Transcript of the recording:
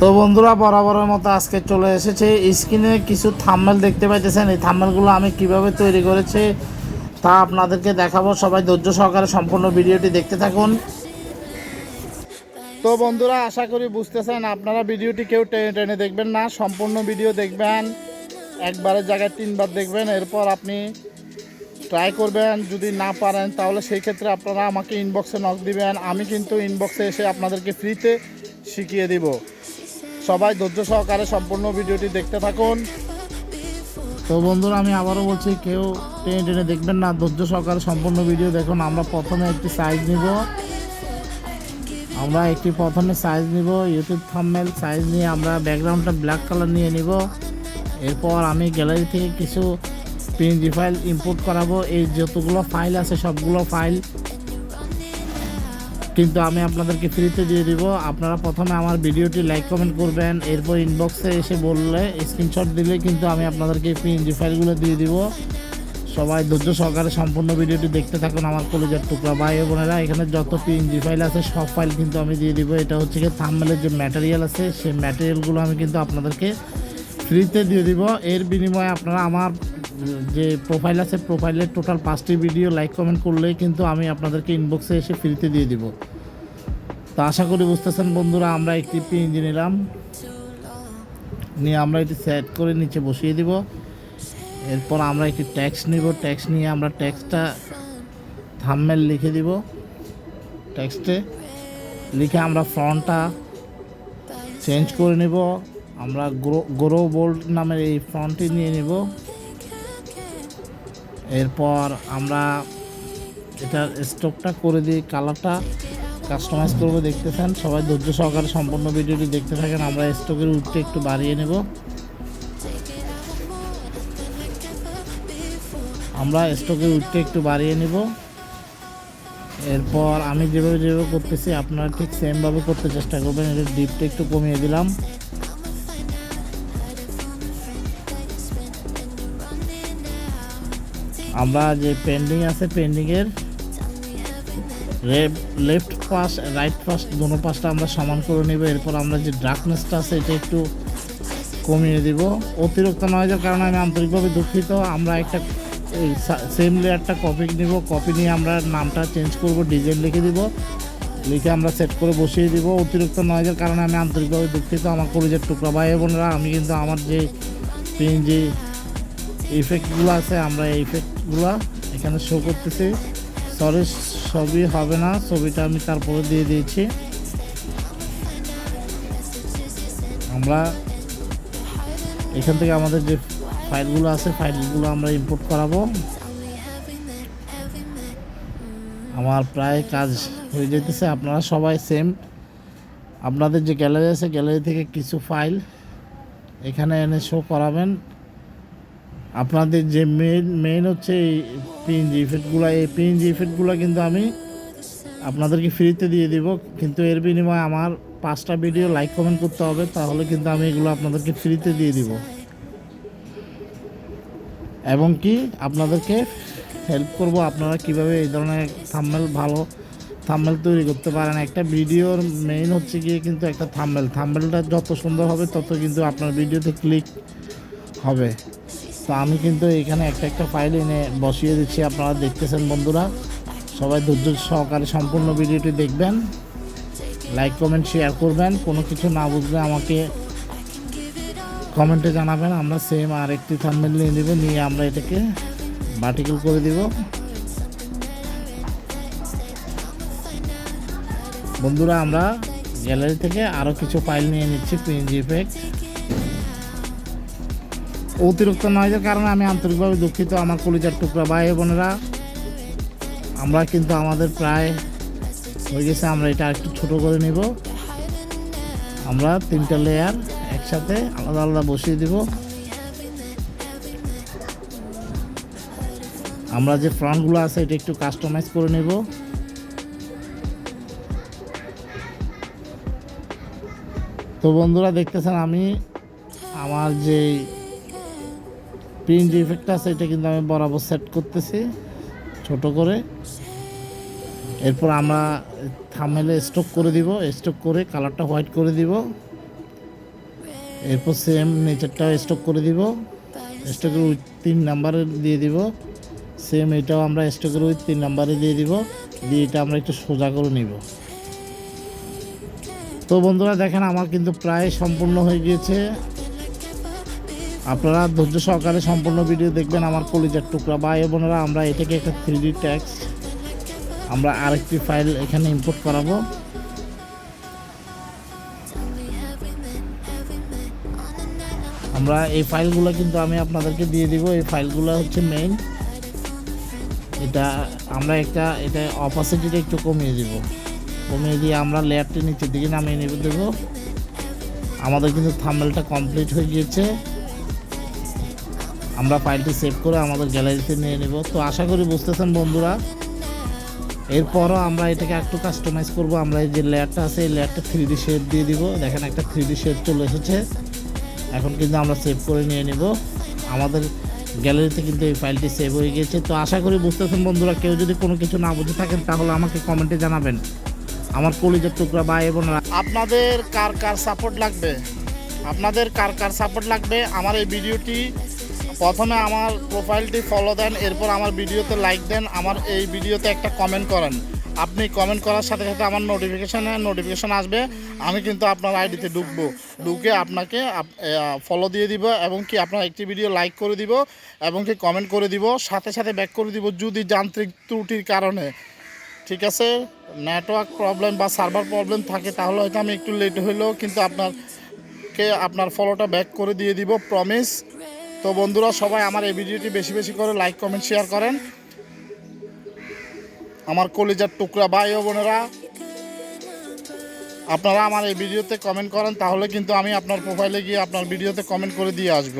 তো বন্ধুরা, বরাবরের মতো আজকে চলে এসেছে। স্ক্রিনে কিছু থাম্বেল দেখতে পাইতেছেন। এই থাম্বেলগুলো আমি কীভাবে তৈরি করেছি তা আপনাদেরকে দেখাবো। সবাই ধৈর্য সহকারে সম্পূর্ণ ভিডিওটি দেখতে থাকুন। তো বন্ধুরা, আশা করি বুঝতেছেন, আপনারা ভিডিওটি কেউ টেনে টেনে দেখবেন না। সম্পূর্ণ ভিডিও দেখবেন, একবারের জায়গায় তিনবার দেখবেন, এরপর আপনি ট্রাই করবেন। যদি না পারেন, তাহলে সেই ক্ষেত্রে আপনারা আমাকে ইনবক্সে নক দিবেন। আমি কিন্তু ইনবক্সে এসে আপনাদেরকে ফ্রিতে শিখিয়ে দিব। সবাই ধৈর্য সহকারে সম্পূর্ণ ভিডিওটি দেখতে থাকুন। তো বন্ধুরা, আমি আবারও বলছি, কেউ টেনে টেনে দেখবেন না, ধৈর্য সহকারে সম্পূর্ণ ভিডিও দেখুন। আমরা প্রথমে একটি সাইজ নিব। আমরা একটি প্রথমে সাইজ নিব ইউটিউব থাম্বনেল সাইজ নিয়ে আমরা ব্যাকগ্রাউন্ডটা ব্ল্যাক কালার নিয়ে নিব। এরপর আমি গ্যালারি থেকে কিছু পিএনজি ফাইল ইম্পোর্ট করাবো। এই যতগুলো ফাইল আছে, সবগুলো ফাইল কিন্তু আমি আপনাদেরকে ফ্রিতে দিয়ে দিব। আপনারা প্রথমে আমার ভিডিওটি লাইক কমেন্ট করবেন, এরপর ইনবক্সে এসে বললে স্ক্রিনশট দিলে কিন্তু আমি আপনাদেরকে পিএনজি ফাইলগুলো দিয়ে দিব। সবাই ধৈর্য সহকারে সম্পূর্ণ ভিডিওটি দেখতে থাকুন আমার কলেজের টুকরা। ভাই বোনেরা, এখানে যত পিএনজি ফাইল আছে, সব ফাইল কিন্তু আমি দিয়ে দিব। এটা হচ্ছে কি থাম্বেলের যে ম্যাটেরিয়াল আছে, সেই ম্যাটেরিয়ালগুলো আমি কিন্তু আপনাদেরকে ফ্রিতে দিয়ে দিব। এর বিনিময়ে আপনারা আমার যে প্রোফাইল আছে প্রোফাইলের টোটাল পাঁচটি ভিডিও লাইক কমেন্ট করলেই কিন্তু আমি আপনাদেরকে ইনবক্সে এসে ফ্রিতে দিয়ে দিব। তো আশা করি বুঝতেছেন বন্ধুরা, আমরা একটি পিএনজি নিলাম। নিয়ে আমরা এটি সেট করে নিচে বসিয়ে দিব। এরপর আমরা একটি ট্যাক্স নিব। ট্যাক্স নিয়ে আমরা ট্যাক্সটা থাম্মেল লিখে দিব। ট্যাক্সটে লিখে আমরা ফ্রন্টটা চেঞ্জ করে নেব। আমরা গ্রো গ্রো বোল্ড নামের এই ফ্রন্টটি নিয়ে নেব। এরপর আমরা এটার স্টকটা করে দিই কালারটা কাস্টমাইজ করব, দেখতে চান সবাই ধৈর্য সহকারে সম্পূর্ণ ভিডিওটি দেখতে থাকেন। আমরা স্টকের উঠতে একটু বাড়িয়ে নেব। আমরা স্টকের উঠতে একটু বাড়িয়ে নেব। এরপর আমি যেভাবে যেভাবে করতেছি, আপনারা ঠিক সেমভাবে করতে চেষ্টা করবেন। এটা ডিপটা একটু কমিয়ে দিলাম। আমরা যে পেন্ডিং আছে পেন্ডিংয়ের লেফট পাশ রাইট পাশ দোনো পাশটা আমরা সমান করে নেব। এরপর আমরা যে ডার্কনেসটা আছে, এটা একটু কমিয়ে দিব। অতিরিক্ত নয় যার কারণে আমি আন্তরিকভাবে দুঃখিত। আমরা একটা, এই সেম লেয়ারটা কপি নিব। কপি নিয়ে আমরা নামটা চেঞ্জ করব ডিজাইন লিখে দিব। লিখে আমরা সেট করে বসিয়ে দিব। অতিরিক্ত নয়েজের কারণে আমি আন্তরিকভাবে দুঃখিত। আমার কলেজের টুকরা ভাই বোনেরা, আমি কিন্তু আমার যে যে ইফেক্টগুলো আছে, আমরা এই ইফেক্টগুলো এখানে শো করতেছি। সরি ছবি হবে না, ছবিটা আমি তারপরে দিয়ে দিয়েছি। আমরা এখান থেকে আমাদের যে ফাইলগুলো আছে, ফাইলগুলো আমরা ইম্পোর্ট করাবো। আমার প্রায় কাজ হয়ে যেতেছে, আপনারা সবাই সেম আপনাদের যে গ্যালারি আছে গ্যালারি থেকে কিছু ফাইল এখানে এনে শো করাবেন। আপনাদের যে মেন মেন হচ্ছে এই পিএনজি ইফেক্টগুলো এই পিএনজি ইফেক্টগুলো কিন্তু আমি আপনাদেরকে ফ্রিতে দিয়ে দিব। কিন্তু এর বিনিময়ে আমার পাঁচটা ভিডিও লাইক কমেন্ট করতে হবে, তাহলে কিন্তু আমি এগুলো আপনাদেরকে ফ্রিতে দিয়ে দিব। এবং কি আপনাদেরকে হেল্প করব আপনারা কীভাবে এই ধরনের থাম্বেল ভালো থাম্বেল তৈরি করতে পারেন। একটা ভিডিওর মেইন হচ্ছে গিয়ে কিন্তু একটা থাম্বেল থাম্বেলটা যত সুন্দর হবে তত কিন্তু আপনার ভিডিওতে ক্লিক হবে। তো আমি কিন্তু এখানে একটা একটা ফাইল এনে বসিয়ে দিচ্ছি, আপনারা দেখতেছেন বন্ধুরা। সবাই ধৈর্য সহকারে সম্পূর্ণ ভিডিওটি দেখবেন লাইক কমেন্ট শেয়ার করবেন। কোনো কিছু না বুঝলে আমাকে কমেন্টে জানাবেন, আমরা সেম আর একটি থাম্বেল নিয়ে নেব, নিয়ে আমরা এটাকে ভার্টিক্যাল করে দিব। বন্ধুরা, আমরা গ্যালারি থেকে আরও কিছু ফাইল নিয়ে নিচ্ছি পিএনজি ইফেক্ট অতিরিক্ত নয়েজের কারণে আমি আন্তরিকভাবে দুঃখিত আমার কলিজার টুকরা ভাই বোনেরা। আমরা কিন্তু আমাদের প্রায় হয়ে গেছে, আমরা এটা একটু ছোট করে নিব। আমরা তিনটা লেয়ার একসাথে আলাদা আলাদা বসিয়ে দিব। আমরা যে ফ্রন্টগুলো আছে, এটা একটু কাস্টমাইজ করে নেব। তো বন্ধুরা, দেখতেছেন আমি আমার যে পিন যে ইফেক্ট আছে, এটা কিন্তু আমি বরাবর সেট করতেছি, ছোট করে। এরপর আমরা থামেলে স্টক করে দিব স্টক করে কালারটা হোয়াইট করে দিব। এরপর সেম নেচারটাও স্টক করে দিব। স্টকের উইথ তিন নাম্বারে দিয়ে দিব। সেম এটাও আমরা স্টকের উইথ তিন নাম্বারে দিয়ে দিব। দিয়ে এটা আমরা একটু সোজা করে নিব। তো বন্ধুরা দেখেন, আমার কিন্তু প্রায় সম্পূর্ণ হয়ে গিয়েছে। আপনারা ধৈর্য সহকারে সম্পূর্ণ ভিডিও দেখবেন আমার কলিজার টুকরা। ভাই বোনেরা, আমরা এটাকে একটা থ্রি ডি ট্যাক্স আমরা আরেকটি ফাইল এখানে ইম্পোর্ট করাবো। আমরা এই ফাইলগুলো কিন্তু আমি আপনাদেরকে দিয়ে দিব। এই ফাইলগুলো হচ্ছে মেইন এটা আমরা একটা, এটা অপাসিটিটা একটু কমিয়ে দিব। কমিয়ে দিয়ে আমরা লেয়ারটি নিচের দিকে নামিয়ে নেবে, দেবো। আমাদের কিন্তু থাম্বেলটা কমপ্লিট হয়ে গিয়েছে। আমরা ফাইলটি সেভ করে আমাদের গ্যালারিতে নিয়ে নেব। তো আশা করি বুঝতেছেন বন্ধুরা। এরপরও আমরা এটাকে একটু কাস্টমাইজ করব। আমরা এই যে লেয়ারটা আছে, এই লেয়ারটা থ্রি ডি শেড দিয়ে দিব। দেখেন একটা থ্রি ডি শেড চলে এসেছে। এখন কিন্তু আমরা সেভ করে নিয়ে নেব। আমাদের গ্যালারিতে কিন্তু এই ফাইলটি সেভ হয়ে গিয়েছে। তো আশা করি বুঝতেছেন বন্ধুরা। কেউ যদি কোনো কিছু না বুঝে থাকেন, তাহলে আমাকে কমেন্টে জানাবেন। আমার কলিজার টুকরা ভাই এবং আপনাদের কার কার সাপোর্ট লাগবে? আপনাদের কার কার সাপোর্ট লাগবে? আমার এই ভিডিওটি প্রথমে আমার প্রোফাইলটি ফলো দেন, এরপর আমার ভিডিওতে লাইক দেন, আমার এই ভিডিওতে একটা কমেন্ট করেন। আপনি কমেন্ট করার সাথে সাথে আমার নোটিফিকেশানে নোটিফিকেশান আসবে, আমি কিন্তু আপনার আইডিতে ঢুকবো। ঢুকে আপনাকে ফলো দিয়ে দিব এবং কি আপনার একটি ভিডিও লাইক করে দিব এবং কি কমেন্ট করে দিব, সাথে সাথে ব্যাক করে দিব যদি যান্ত্রিক ত্রুটির কারণে। ঠিক আছে? নেটওয়ার্ক প্রবলেম বা সার্ভার প্রবলেম থাকে, তাহলে হয়তো আমি একটু লেট হইলেও কিন্তু আপনারকে, আপনার ফলোটা ব্যাক করে দিয়ে দিব প্রমিস তো বন্ধুরা সবাই আমার এই ভিডিওটি বেশি বেশি করে লাইক কমেন্ট শেয়ার করেন। আমার কলিজার টুকরা ভাই ও বোনেরা, আপনারা আমার এই ভিডিওতে কমেন্ট করেন, তাহলে কিন্তু আমি আপনার প্রোফাইলে গিয়ে আপনার ভিডিওতে কমেন্ট করে দিয়ে আসব।